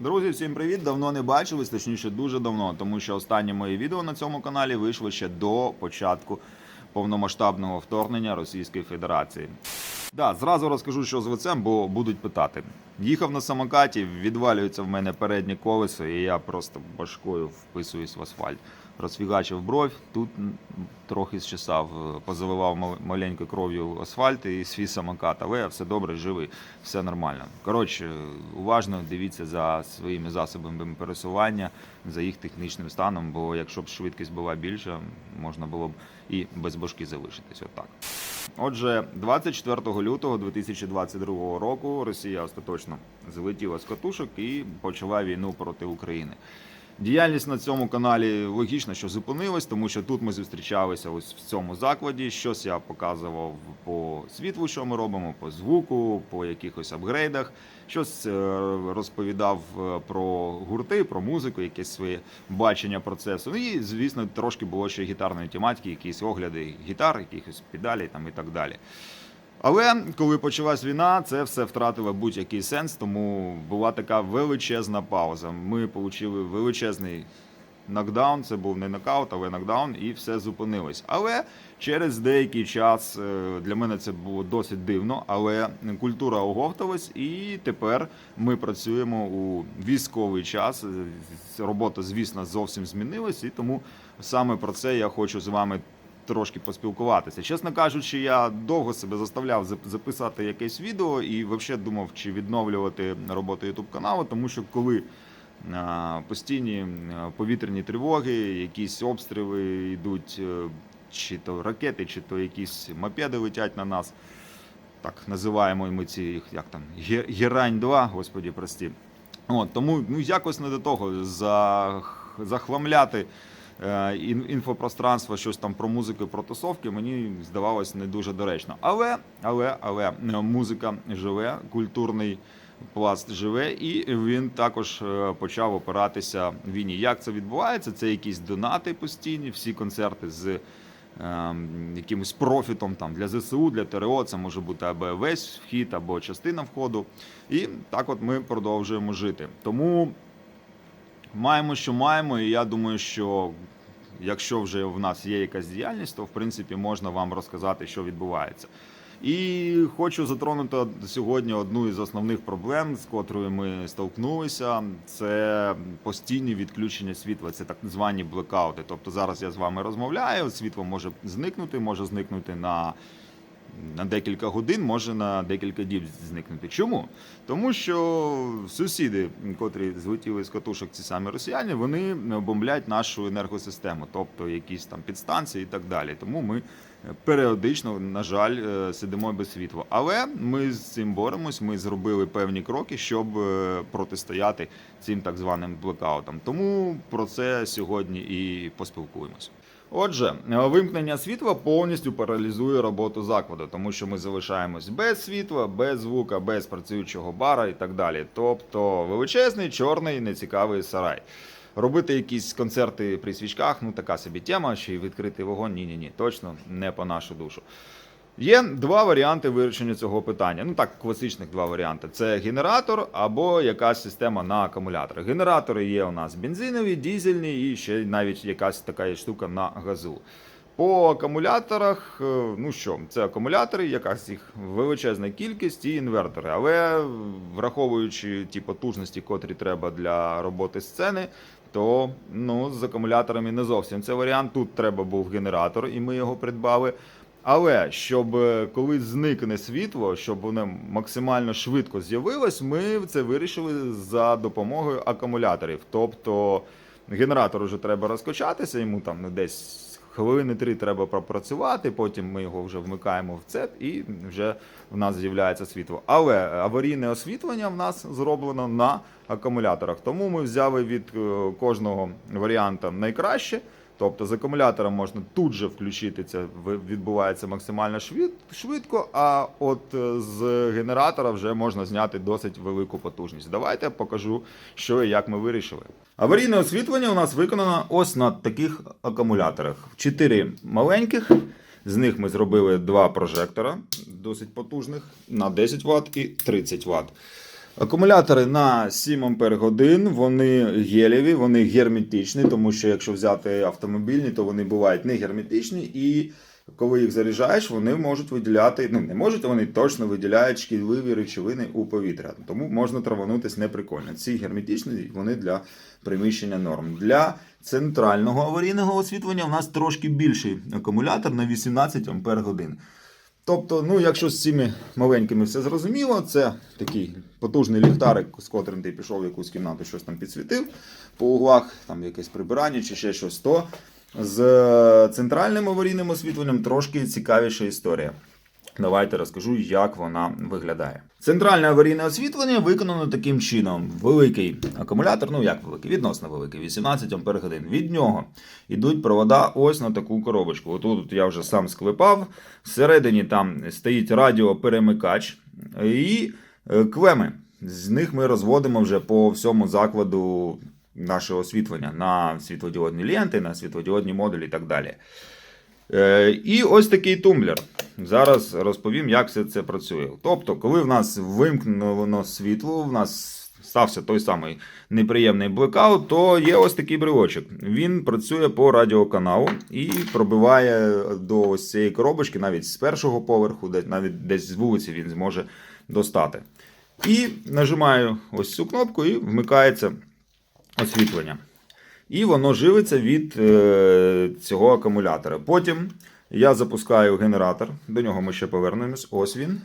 Друзі, всім привіт! Давно не бачились, точніше, дуже давно, тому що останнє моє відео на цьому каналі вийшло ще до початку повномасштабного вторгнення Російської Федерації. Да, зразу розкажу, що з лицем, бо будуть питати. Їхав на самокаті, відвалюється в мене переднє колесо, і я просто башкою вписуюсь в асфальт. Розфігачив бровь, тут трохи зчесав, е, позаливав маленькою кров'ю асфальт і свій самокат, але все добре, живий, все нормально. Коротше, уважно дивіться за своїми засобами пересування, за їх технічним станом, бо якщо б швидкість була більша, можна було б і без башки залишитись. Отак. Отже, 24 лютого 2022 року Росія остаточно злетіла з катушок і почала війну проти України. Діяльність на цьому каналі логічно, що зупинилась, тому що тут ми зустрічалися ось в цьому закладі. Щось я показував по світлу, що ми робимо, по звуку, по якихось апгрейдах. Щось е, розповідав е, про гурти, про музику, якесь своє бачення процесу. Ну і звісно, трошки було ще гітарної тематики, якісь огляди гітар, якихось педалей там і так далі. Але коли почалась війна, це все втратило будь-який сенс, тому була така величезна пауза. Ми отримали величезний нокдаун, це був не нокаут, але нокдаун, і все зупинилось. Але через деякий час е, для мене це було досить дивно, але культура оговталась, і тепер ми працюємо у військовий час. Робота, звісно, зовсім змінилась, і тому саме про це я хочу з вами трошки поспілкуватися. Чесно кажучи, я довго себе заставляв записати якесь відео і взагалі думав, чи відновлювати роботу YouTube каналу, тому що коли постійні повітряні тривоги, якісь обстріли йдуть, е, чи то ракети, чи то якісь мопеди летять на нас. Так називаємо ми ці їх як там Ге- Герань 2, господі прості. От, тому ну, якось не до того за, захламляти е, ін- інфопространство, щось там про музику про тусовки, мені здавалось не дуже доречно. Але, але, але е, музика живе, культурний пласт живе, і він також е, почав опиратися війні. Як це відбувається? Це якісь донати постійні, всі концерти з якимось профітом там для ЗСУ, для ТРО. Це може бути або весь вхід, або частина входу. І так от ми продовжуємо жити. Тому маємо, що маємо, і я думаю, що якщо вже в нас є якась діяльність, то в принципі можна вам розказати, що відбувається. І хочу затронути сьогодні одну із основних проблем, з котрою ми столкнулися. Це постійні відключення світла, це так звані блекаути. Тобто зараз я з вами розмовляю, світло може зникнути, може зникнути на на декілька годин, може на декілька діб зникнути. Чому? Тому що сусіди, котрі злетіли з катушок, ці самі росіяни, вони бомблять нашу енергосистему, тобто якісь там підстанції і так далі. Тому ми періодично, на жаль, е, сидимо без світла. Але ми з цим боремось. Ми зробили певні кроки, щоб е, протистояти цим так званим блекаутам. Тому про це сьогодні і поспілкуємося. Отже, вимкнення світла повністю паралізує роботу закладу, тому що ми залишаємось без світла, без звука, без працюючого бара і так далі. Тобто величезний, чорний, нецікавий сарай. Робити якісь концерти при свічках, ну така собі тема, ще й відкритий вогонь. Ні, ні, ні, точно не по нашу душу. Є два варіанти вирішення цього питання. Ну так, класичних два варіанти: це генератор або якась система на акумулятор. Генератори є у нас бензинові, дізельні і ще навіть якась така штука на газу. По акумуляторах, е, ну що, це акумулятори, якась їх величезна кількість і інвертори. Але враховуючи ті потужності, котрі треба для роботи сцени, то ну, з акумуляторами не зовсім це варіант. Тут треба був генератор, і ми його придбали. Але щоб е, коли зникне світло, щоб воно максимально швидко з'явилось, ми це вирішили за допомогою акумуляторів. Тобто генератор вже треба розкачатися, йому там ну, десь хвилини три треба пропрацювати, потім ми його вже вмикаємо в цеп і вже в нас з'являється світло. Але аварійне освітлення в нас зроблено на акумуляторах. Тому ми взяли від е, кожного варіанта найкраще. Тобто з акумулятора можна тут же включити це, відбувається максимально швидко, а от е, з генератора вже можна зняти досить велику потужність. Давайте я покажу, що і як ми вирішили. Аварійне освітлення у нас виконано ось на таких акумуляторах. Чотири маленьких. З них ми зробили два прожектора, досить потужних, на 10 Вт і 30 Вт. Акумулятори на 7 Ампер годин, вони гелєві, вони герметичні, тому що якщо взяти автомобільні, то вони бувають не герметичні, і коли їх заряджаєш, вони можуть виділяти, ну не можуть, вони точно виділяють шкідливі речовини у повітря. Тому можна траванутись неприкольно. Ці герметичні, вони для приміщення норм. Для центрального аварійного освітлення у нас трошки більший акумулятор на 18 Ампер годин. Тобто, ну, якщо з цими маленькими все зрозуміло, це такий потужний ліхтарик, з котрим ти пішов в якусь кімнату, щось там підсвітив по углах, там якесь прибирання чи ще щось, то з е, центральним аварійним освітленням трошки цікавіша історія. Давайте розкажу, як вона виглядає. Центральне аварійне освітлення виконано таким чином: великий акумулятор, ну як великий, відносно великий, 18 Ампер годин. Від нього йдуть провода ось на таку коробочку. Отут я вже сам склепав. Всередині там стоїть радіоперемикач і е, клеми. З них ми розводимо вже по всьому закладу нашого освітлення на світлодіодні ленти, на світлодіодні модулі і так далі. Е, І ось такий тумблер. Зараз розповім, як все це працює. Тобто, коли в нас вимкнено світло, в нас стався той самий неприємний блекаут, то є ось такий брелочок. Він працює по радіоканалу і пробиває до ось цієї коробочки, навіть з першого поверху, навіть десь з вулиці він зможе достати. І нажимаю ось цю кнопку і вмикається освітлення. І воно живиться від е, цього акумулятора. Потім я запускаю генератор, до нього ми ще повернемось. Ось він.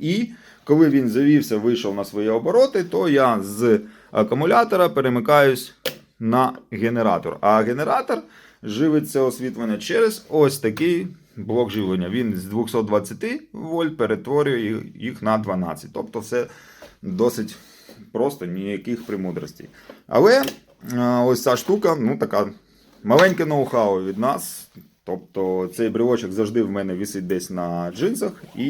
І коли він завівся, вийшов на свої обороти, то я з акумулятора перемикаюсь на генератор. А генератор живить це освітлення через ось такий блок живлення. Він з 220 вольт перетворює їх на 12. Тобто все досить просто, ніяких премудростей. Але ось ця штука, ну така маленьке ноу-хау від нас. Тобто цей брелочок завжди в мене висить десь на джинсах, і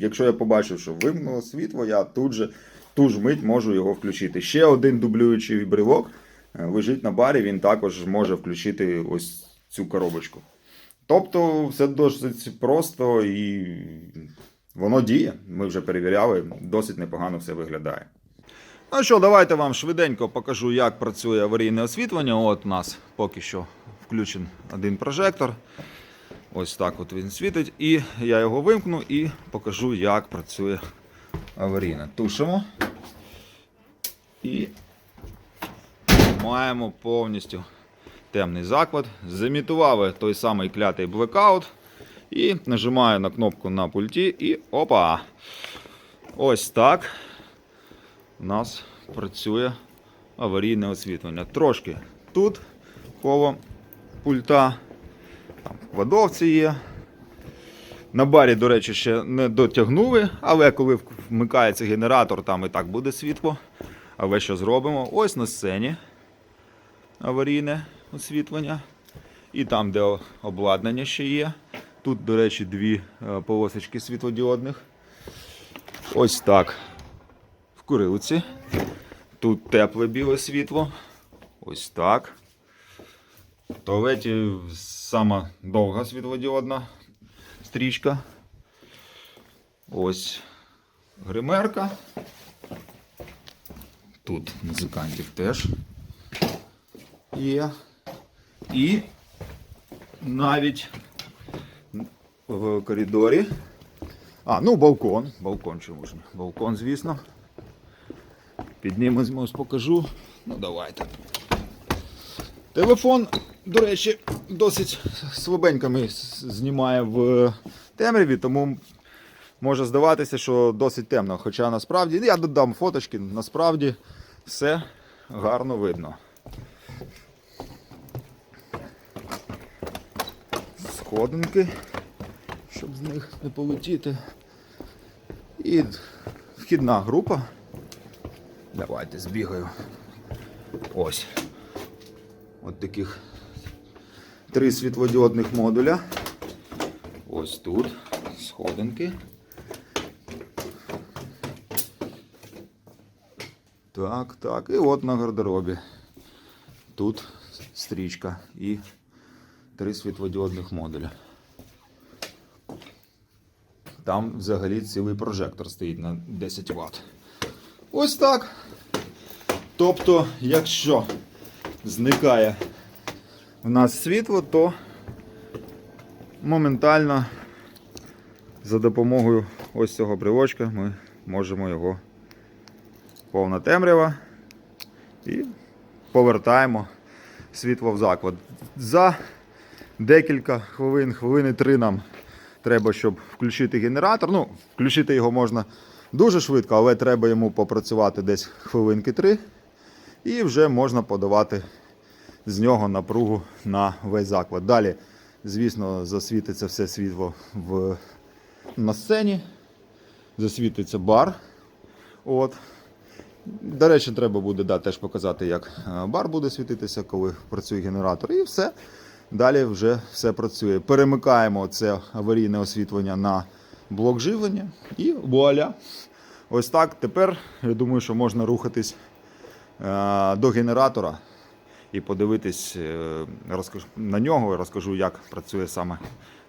якщо я побачив, що вимкнуло світло, я тут же ту ж мить можу його включити. Ще один дублюючий брелок е, лежить на барі, він також може включити ось цю коробочку. Тобто все досить просто і воно діє. Ми вже перевіряли, досить непогано все виглядає. Ну що, давайте вам швиденько покажу, як працює аварійне освітлення. От у нас поки що включений один прожектор. Ось так от він світить. І я його вимкну і покажу, як працює аварійне. Тушимо. І маємо повністю темний заклад. Замітували той самий клятий блекаут. І нажимаю на кнопку на пульті і опа! Ось так у нас працює аварійне освітлення. Трошки тут коло пульта, там кладовці є. На барі, до речі, ще не дотягнули, але коли вмикається генератор, там і так буде світло. Але що зробимо? Ось на сцені аварійне освітлення. І там, де обладнання ще є. Тут, до речі, дві е, полосочки світлодіодних. Ось так в курилці. Тут тепле біле світло. Ось так. В туалеті сама довга світлодіодна стрічка. Ось гримерка. Тут музикантів теж є. І навіть в коридорі. А, ну балкон. Балкон чому ж не? Балкон, звісно. Піднімемось, покажу. Ну, давайте. Телефон, до речі, досить слабеньками знімає в темряві, тому може здаватися, що досить темно. Хоча насправді, я додам фоточки, насправді все гарно видно. Сходинки, щоб з них не полетіти. І вхідна група. Давайте збігаю. Ось. От таких три світлодіодних модуля. Ось тут сходинки. Так, так. І от на гардеробі. Тут стрічка і три світлодіодних модуля. Там взагалі цілий прожектор стоїть на 10 Вт. Ось так. Тобто, якщо зникає в нас світло, то моментально за допомогою ось цього брелочка ми можемо його повна темрява і повертаємо світло в заклад. За декілька хвилин, хвилини три нам треба, щоб включити генератор. Ну, включити його можна дуже швидко, але треба йому попрацювати десь хвилинки три. І вже можна подавати з нього напругу на весь заклад. Далі, звісно, засвітиться все світло в, на сцені, засвітиться бар. От. До речі, треба буде да, теж показати, як е, бар буде світитися, коли працює генератор. І все. Далі вже все працює. Перемикаємо це аварійне освітлення на блок живлення і вуаля. Ось так. Тепер я думаю, що можна рухатись е, до генератора і подивитись е, на нього і розкажу, як працює саме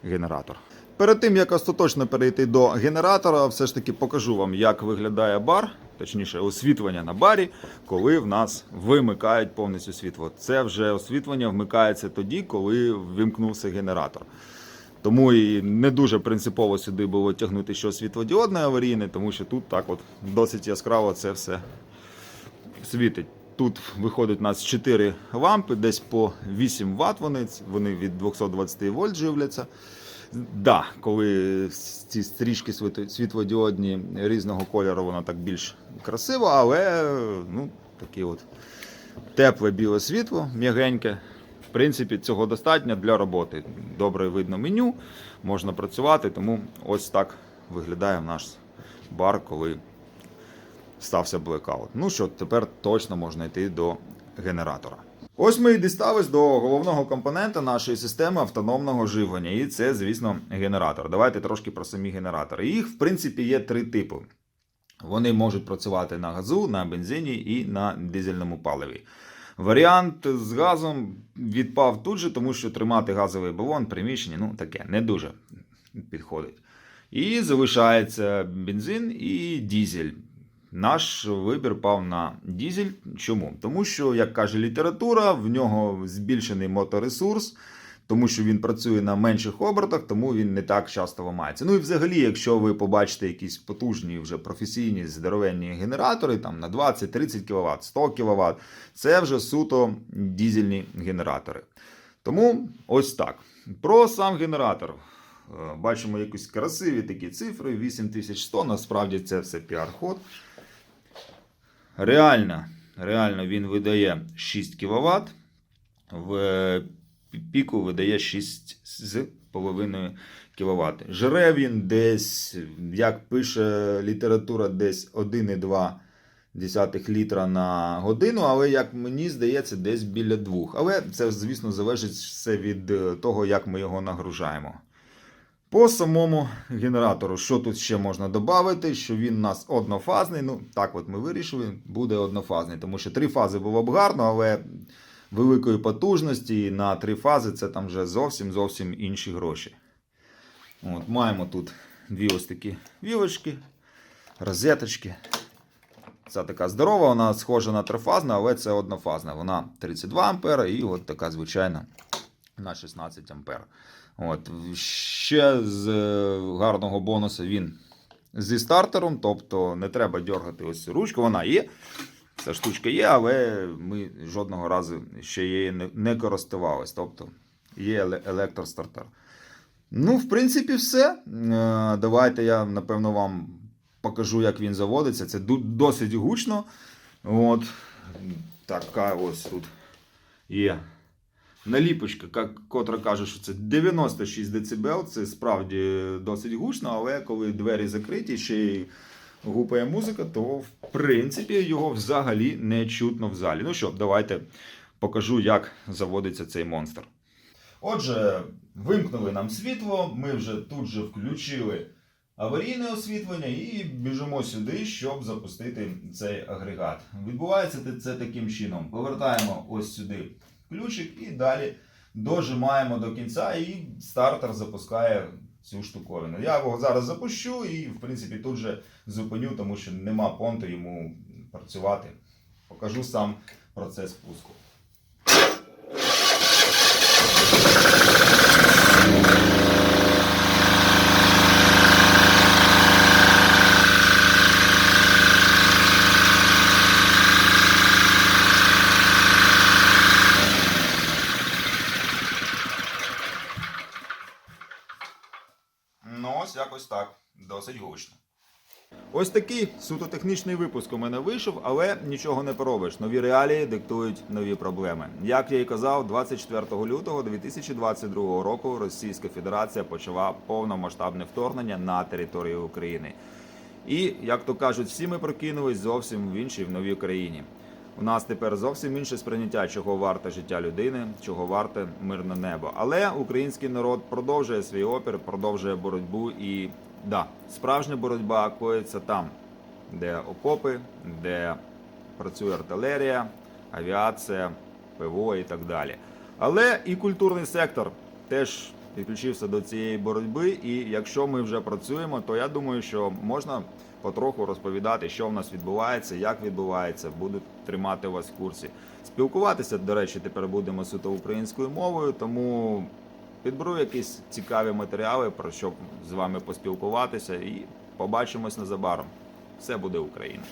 генератор. Перед тим як остаточно перейти до генератора, все ж таки покажу вам, як виглядає бар, точніше, освітлення на барі, коли в нас вимикають повністю світло. Це вже освітлення вмикається тоді, коли вимкнувся генератор. Тому і не дуже принципово сюди було тягнути щось світлодіодне аварійне, тому що тут так от досить яскраво це все світить. Тут виходить у нас 4 лампи, десь по 8 Вт вони, вони від 220 вольт живляться. Да, коли ці стрічки світлодіодні різного кольору, воно так більш красиво, але ну, таке от тепле біле світло, м'ягеньке. В принципі, цього достатньо для роботи. Добре видно меню, можна працювати, тому ось так виглядає наш бар, коли стався блекаут. Ну що, тепер точно можна йти до генератора. Ось ми і дістались до головного компонента нашої системи автономного живлення, і це, звісно, генератор. Давайте трошки про самі генератори. Їх, в принципі, є три типи. Вони можуть працювати на газу, на бензині і на дизельному паливі. Варіант з газом відпав тут же, тому що тримати газовий балон в приміщенні ну таке не дуже підходить. І залишається бензин і дізель. Наш вибір пав на дізель. Чому? Тому що, як каже література, в нього збільшений моторесурс, тому що він працює на менших обертах, тому він не так часто ламається. Ну і взагалі, якщо ви побачите якісь потужні, вже професійні здоровенні генератори, там на 20-30 кВт, 100 кВт, це вже суто дізельні генератори. Тому ось так. Про сам генератор. Е, Бачимо якісь красиві такі цифри, 8100, насправді це все піар-ход. Реально, реально він видає 6 кВт, в піку видає 6,5 кВт. Жре він десь, як пише література, десь 1,2 літра на годину, але як мені здається, десь біля 2. Але це, звісно, залежить все від е, того, як ми його нагружаємо. По самому генератору, що тут ще можна додати, що він у нас однофазний. Ну, так от ми вирішили, буде однофазний, тому що три фази було б гарно, але великої потужності на три фази це там вже зовсім зовсім інші гроші. От, маємо тут дві ось такі вілочки, розеточки. Ця така здорова, вона схожа на трифазну, але це однофазна. Вона 32 ампера і от така звичайна на 16 ампер. От. Ще з е, гарного бонусу він зі стартером, тобто не треба дергати ось цю ручку. Вона є. Ця штучка є, але ми жодного разу ще її не, користувалися. Тобто є електростартер. Ну, в принципі, все. Е, Давайте я, напевно, вам покажу, як він заводиться. Це досить гучно. От. Така ось тут є наліпочка, ка- котра каже, що це 96 дБ. Це справді досить гучно, але коли двері закриті, ще й гупає музика, то в принципі його взагалі не чутно в залі. Ну що, давайте покажу, як заводиться цей монстр. Отже, вимкнули нам світло, ми вже тут же включили аварійне освітлення і біжимо сюди, щоб запустити цей агрегат. Відбувається це- таким чином. Повертаємо ось сюди ключик і далі дожимаємо до кінця, і стартер запускає цю штуковину. Я його зараз запущу і, в принципі, тут же зупиню, тому що нема понту йому працювати. Покажу сам процес пуску. Ну, ось якось так. Досить гучно. Ось такий суто технічний випуск у мене вийшов, але нічого не поробиш. Нові реалії диктують нові проблеми. Як я і казав, 24 лютого 2022 року Російська Федерація почала повномасштабне вторгнення на територію України. І, як то кажуть, всі ми прокинулись зовсім в іншій в новій країні. У нас тепер зовсім інше сприйняття, чого варте життя людини, чого варте мирне небо. Але український народ продовжує свій опір, продовжує боротьбу і да, справжня боротьба коїться там, де окопи, де працює артилерія, авіація, ПВО і так далі. Але і культурний сектор теж підключився до цієї боротьби. І якщо ми вже працюємо, то я думаю, що можна потроху розповідати, що в нас відбувається, як відбувається, буду тримати вас в курсі. Спілкуватися, до речі, тепер будемо суто українською мовою, тому підберу якісь цікаві матеріали, про що з вами поспілкуватися, і побачимось незабаром. Все буде Україна.